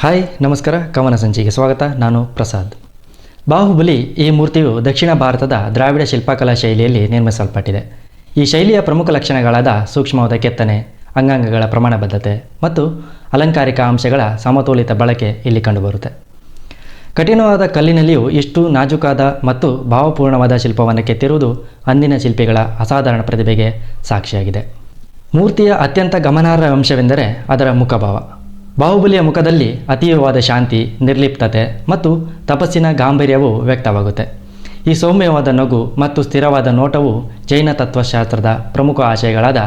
Hi ನಮಸ್ಕಾರ. ಕವನ ಸಂಚಿಗೆ ಸ್ವಾಗತ. ನಾನು ಪ್ರಸಾದ್. ಬಾಹುಬಲಿ ಈ ಮೂರ್ತಿಯು ದಕ್ಷಿಣ ಭಾರತದ ದ್ರಾವಿಡ ಶಿಲ್ಪಕಲಾ ಶೈಲಿಯಲ್ಲಿ ನಿರ್ಮಿಸಲ್ಪಟ್ಟಿದೆ. ಈ ಶೈಲಿಯ ಪ್ರಮುಖ ಲಕ್ಷಣಗಳಾದ ಸೂಕ್ಷ್ಮವಾದ ಕೆತ್ತನೆ, ಅಂಗಾಂಗಗಳ ಪ್ರಮಾಣಬದ್ಧತೆ ಮತ್ತು ಅಲಂಕಾರಿಕ ಅಂಶಗಳ ಸಮತೋಲಿತ ಬಳಕೆ ಇಲ್ಲಿ ಕಂಡುಬರುತ್ತೆ. ಕಠಿಣವಾದ ಕಲ್ಲಿನಲ್ಲಿಯೂ ಇಷ್ಟು ನಾಜೂಕಾದ ಮತ್ತು ಭಾವಪೂರ್ಣವಾದ ಶಿಲ್ಪವನ್ನು ಕೆತ್ತಿರುವುದು ಅಂದಿನ ಶಿಲ್ಪಿಗಳ ಅಸಾಧಾರಣ ಪ್ರತಿಭೆಗೆ ಸಾಕ್ಷಿಯಾಗಿದೆ. ಮೂರ್ತಿಯ ಅತ್ಯಂತ ಗಮನಾರ್ಹ ಅಂಶವೆಂದರೆ ಅದರ ಮುಖಭಾವ. ಬಾಹುಬಲಿಯ ಮುಖದಲ್ಲಿ ಅತೀವವಾದ ಶಾಂತಿ, ನಿರ್ಲಿಪ್ತತೆ ಮತ್ತು ತಪಸ್ಸಿನ ಗಾಂಭೀರ್ಯವು ವ್ಯಕ್ತವಾಗುತ್ತೆ. ಈ ಸೌಮ್ಯವಾದ ನಗು ಮತ್ತು ಸ್ಥಿರವಾದ ನೋಟವು ಜೈನ ತತ್ವಶಾಸ್ತ್ರದ ಪ್ರಮುಖ ಆಶಯಗಳಾದ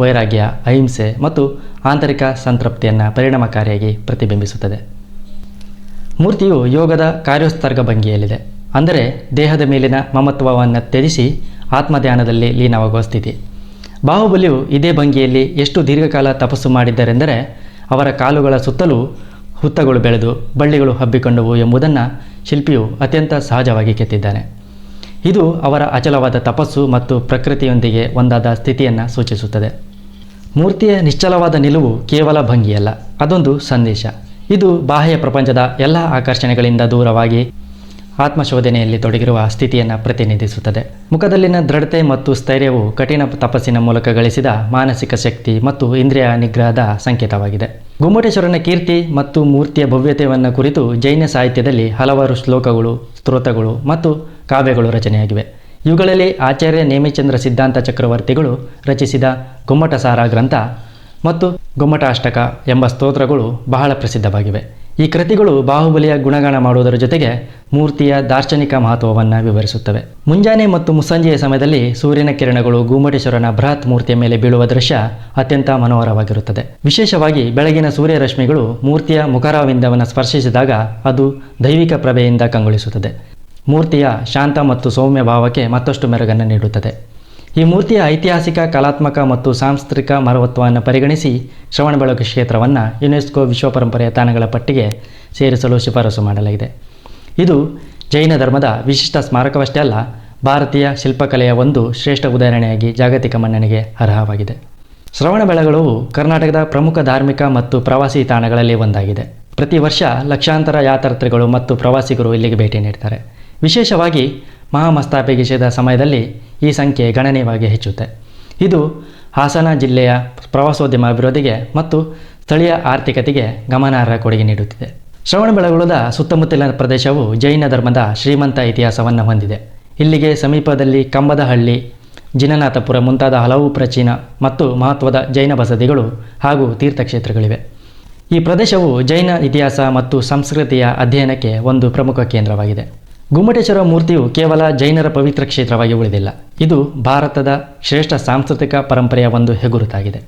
ವೈರಾಗ್ಯ, ಅಹಿಂಸೆ ಮತ್ತು ಆಂತರಿಕ ಸಂತೃಪ್ತಿಯನ್ನು ಪರಿಣಾಮಕಾರಿಯಾಗಿ ಪ್ರತಿಬಿಂಬಿಸುತ್ತದೆ. ಮೂರ್ತಿಯು ಯೋಗದ ಕಾರ್ಯೋತ್ಸರ್ಗ ಭಂಗಿಯಲ್ಲಿದೆ. ಅಂದರೆ ದೇಹದ ಮೇಲಿನ ಮಮತ್ವವನ್ನು ತ್ಯಜಿಸಿ ಆತ್ಮಧ್ಯಾನದಲ್ಲಿ ಲೀನವಾಗುವ ಸ್ಥಿತಿ. ಬಾಹುಬಲಿಯು ಇದೇ ಭಂಗಿಯಲ್ಲಿ ಎಷ್ಟು ದೀರ್ಘಕಾಲ ತಪಸ್ಸು ಮಾಡಿದ್ದರೆಂದರೆ ಅವರ ಕಾಲುಗಳ ಸುತ್ತಲೂ ಹುತ್ತಗಳು ಬೆಳೆದು ಬಳ್ಳಿಗಳು ಹಬ್ಬಿಕೊಂಡವು ಎಂಬುದನ್ನು ಶಿಲ್ಪಿಯು ಅತ್ಯಂತ ಸಹಜವಾಗಿ ಕೆತ್ತಿದ್ದಾನೆ ಇದು ಅವರ ಅಚಲವಾದ ತಪಸ್ಸು ಮತ್ತು ಪ್ರಕೃತಿಯೊಂದಿಗೆ ಒಂದಾದ ಸ್ಥಿತಿಯನ್ನು ಸೂಚಿಸುತ್ತದೆ. ಮೂರ್ತಿಯ ನಿಶ್ಚಲವಾದ ನಿಲುವು ಕೇವಲ ಭಂಗಿಯಲ್ಲ, ಅದೊಂದು ಸಂದೇಶ. ಇದು ಬಾಹ್ಯ ಪ್ರಪಂಚದ ಎಲ್ಲ ಆಕರ್ಷಣೆಗಳಿಂದ ದೂರವಾಗಿ ಆತ್ಮಶೋಧನೆಯಲ್ಲಿ ತೊಡಗಿರುವ ಸ್ಥಿತಿಯನ್ನು ಪ್ರತಿನಿಧಿಸುತ್ತದೆ. ಮುಖದಲ್ಲಿನ ದೃಢತೆ ಮತ್ತು ಸ್ಥೈರ್ಯವು ಕಠಿಣ ತಪಸ್ಸಿನ ಮೂಲಕ ಗಳಿಸಿದ ಮಾನಸಿಕ ಶಕ್ತಿ ಮತ್ತು ಇಂದ್ರಿಯ ನಿಗ್ರಹದ ಸಂಕೇತವಾಗಿದೆ. ಗುಮ್ಮಟೇಶ್ವರನ ಕೀರ್ತಿ ಮತ್ತು ಮೂರ್ತಿಯ ಭವ್ಯತೆಯನ್ನು ಕುರಿತು ಜೈನ ಸಾಹಿತ್ಯದಲ್ಲಿ ಹಲವಾರು ಶ್ಲೋಕಗಳು, ಸ್ತೋತ್ರಗಳು ಮತ್ತು ಕಾವ್ಯಗಳು ರಚನೆಯಾಗಿವೆ. ಇವುಗಳಲ್ಲಿ ಆಚಾರ್ಯ ನೇಮಿಚಂದ್ರ ಸಿದ್ಧಾಂತ ಚಕ್ರವರ್ತಿಗಳು ರಚಿಸಿದ ಗುಮ್ಮಟಸಾರ ಗ್ರಂಥ ಮತ್ತು ಗುಮ್ಮಟಾಷ್ಟಕ ಎಂಬ ಸ್ತೋತ್ರಗಳು ಬಹಳ ಪ್ರಸಿದ್ಧವಾಗಿವೆ. ಈ ಕೃತಿಗಳು ಬಾಹುಬಲಿಯ ಗುಣಗಾನ ಮಾಡುವುದರ ಜೊತೆಗೆ ಮೂರ್ತಿಯ ದಾರ್ಶನಿಕ ಮಹತ್ವವನ್ನು ವಿವರಿಸುತ್ತವೆ. ಮುಂಜಾನೆ ಮತ್ತು ಮುಸ್ಸಂಜೆಯ ಸಮಯದಲ್ಲಿ ಸೂರ್ಯನ ಕಿರಣಗಳು ಗೂಮಟೇಶ್ವರನ ಬೃಹತ್ ಮೂರ್ತಿಯ ಮೇಲೆ ಬೀಳುವ ದೃಶ್ಯ ಅತ್ಯಂತ ಮನೋಹರವಾಗಿರುತ್ತದೆ. ವಿಶೇಷವಾಗಿ ಬೆಳಗಿನ ಸೂರ್ಯರಶ್ಮಿಗಳು ಮೂರ್ತಿಯ ಮುಖರವಿಂದವನ್ನು ಸ್ಪರ್ಶಿಸಿದಾಗ ಅದು ದೈವಿಕ ಪ್ರಭೆಯಿಂದ ಕಂಗೊಳಿಸುತ್ತದೆ. ಮೂರ್ತಿಯ ಶಾಂತ ಮತ್ತು ಸೌಮ್ಯ ಭಾವಕ್ಕೆ ಮತ್ತಷ್ಟು ಮೆರುಗನ್ನು ನೀಡುತ್ತದೆ. ಈ ಮೂರ್ತಿಯ ಐತಿಹಾಸಿಕ, ಕಲಾತ್ಮಕ ಮತ್ತು ಸಾಂಸ್ಕೃತಿಕ ಮಹತ್ವವನ್ನು ಪರಿಗಣಿಸಿ ಶ್ರವಣಬೆಳಗೊಳ ಕ್ಷೇತ್ರವನ್ನು ಯುನೆಸ್ಕೋ ವಿಶ್ವ ಪರಂಪರೆಯ ತಾಣಗಳ ಪಟ್ಟಿಗೆ ಸೇರಿಸಲು ಶಿಫಾರಸು ಮಾಡಲಾಗಿದೆ. ಇದು ಜೈನ ಧರ್ಮದ ವಿಶಿಷ್ಟ ಸ್ಮಾರಕವಷ್ಟೇ ಅಲ್ಲ, ಭಾರತೀಯ ಶಿಲ್ಪಕಲೆಯ ಒಂದು ಶ್ರೇಷ್ಠ ಉದಾಹರಣೆಯಾಗಿ ಜಾಗತಿಕ ಮನ್ನಣೆಗೆ ಅರ್ಹವಾಗಿದೆ. ಶ್ರವಣಬೆಳಗೊಳವು ಕರ್ನಾಟಕದ ಪ್ರಮುಖ ಧಾರ್ಮಿಕ ಮತ್ತು ಪ್ರವಾಸಿ ತಾಣಗಳಲ್ಲಿ ಒಂದಾಗಿದೆ. ಪ್ರತಿ ವರ್ಷ ಲಕ್ಷಾಂತರ ಯಾತ್ರಾರ್ಥಿಗಳು ಮತ್ತು ಪ್ರವಾಸಿಗರು ಇಲ್ಲಿಗೆ ಭೇಟಿ ನೀಡ್ತಾರೆ. ವಿಶೇಷವಾಗಿ ಮಹಾಮಸ್ತಾಭಿಷೇಕದ ಸಮಯದಲ್ಲಿ ಈ ಸಂಖ್ಯೆ ಗಣನೀಯವಾಗಿ ಹೆಚ್ಚುತ್ತೆ. ಇದು ಹಾಸನ ಜಿಲ್ಲೆಯ ಪ್ರವಾಸೋದ್ಯಮ ಅಭಿವೃದ್ಧಿಗೆ ಮತ್ತು ಸ್ಥಳೀಯ ಆರ್ಥಿಕತೆಗೆ ಗಮನಾರ್ಹ ಕೊಡುಗೆ ನೀಡುತ್ತಿದೆ. ಶ್ರವಣಬೆಳಗೊಳದ ಸುತ್ತಮುತ್ತಲಿನ ಪ್ರದೇಶವು ಜೈನ ಧರ್ಮದ ಶ್ರೀಮಂತ ಇತಿಹಾಸವನ್ನು ಹೊಂದಿದೆ. ಇಲ್ಲಿಗೆ ಸಮೀಪದಲ್ಲಿ ಕಂಬದಹಳ್ಳಿ, ಜಿನನಾಥಪುರ ಮುಂತಾದ ಹಲವು ಪ್ರಾಚೀನ ಮತ್ತು ಮಹತ್ವದ ಜೈನ ಬಸದಿಗಳು ಹಾಗೂ ತೀರ್ಥಕ್ಷೇತ್ರಗಳಿವೆ. ಈ ಪ್ರದೇಶವು ಜೈನ ಇತಿಹಾಸ ಮತ್ತು ಸಂಸ್ಕೃತಿಯ ಅಧ್ಯಯನಕ್ಕೆ ಒಂದು ಪ್ರಮುಖ ಕೇಂದ್ರವಾಗಿದೆ. ಗುಮ್ಮಟೇಶ್ವರ ಮೂರ್ತಿಯು ಕೇವಲ ಜೈನರ ಪವಿತ್ರ ಕ್ಷೇತ್ರವಾಗಿ ಉಳಿದಿಲ್ಲ. ಇದು ಭಾರತದ ಶ್ರೇಷ್ಠ ಸಾಂಸ್ಕೃತಿಕ ಪರಂಪರೆಯ ಒಂದು ಹೆಗುರುತಾಗಿದೆ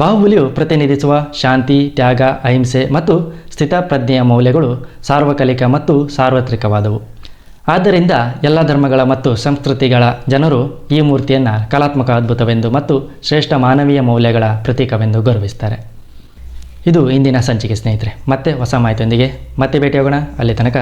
ಬಾಹುಬಲಿಯು ಪ್ರತಿನಿಧಿಸುವ ಶಾಂತಿ, ತ್ಯಾಗ, ಅಹಿಂಸೆ ಮತ್ತು ಸ್ಥಿತಪ್ರಜ್ಞೆಯ ಮೌಲ್ಯಗಳು ಸಾರ್ವಕಾಲಿಕ ಮತ್ತು ಸಾರ್ವತ್ರಿಕವಾದವು. ಆದ್ದರಿಂದ ಎಲ್ಲ ಧರ್ಮಗಳ ಮತ್ತು ಸಂಸ್ಕೃತಿಗಳ ಜನರು ಈ ಮೂರ್ತಿಯನ್ನು ಕಲಾತ್ಮಕ ಅದ್ಭುತವೆಂದು ಮತ್ತು ಶ್ರೇಷ್ಠ ಮಾನವೀಯ ಮೌಲ್ಯಗಳ ಪ್ರತೀಕವೆಂದು ಗೌರವಿಸ್ತಾರೆ ಇದು ಇಂದಿನ ಸಂಚಿಕೆ ಸ್ನೇಹಿತರೆ, ಮತ್ತೆ ಹೊಸ ಮಾಹಿತಿಯೊಂದಿಗೆ ಮತ್ತೆ ಭೇಟಿಯಾಗೋಣ. ಅಲ್ಲಿ ತನಕ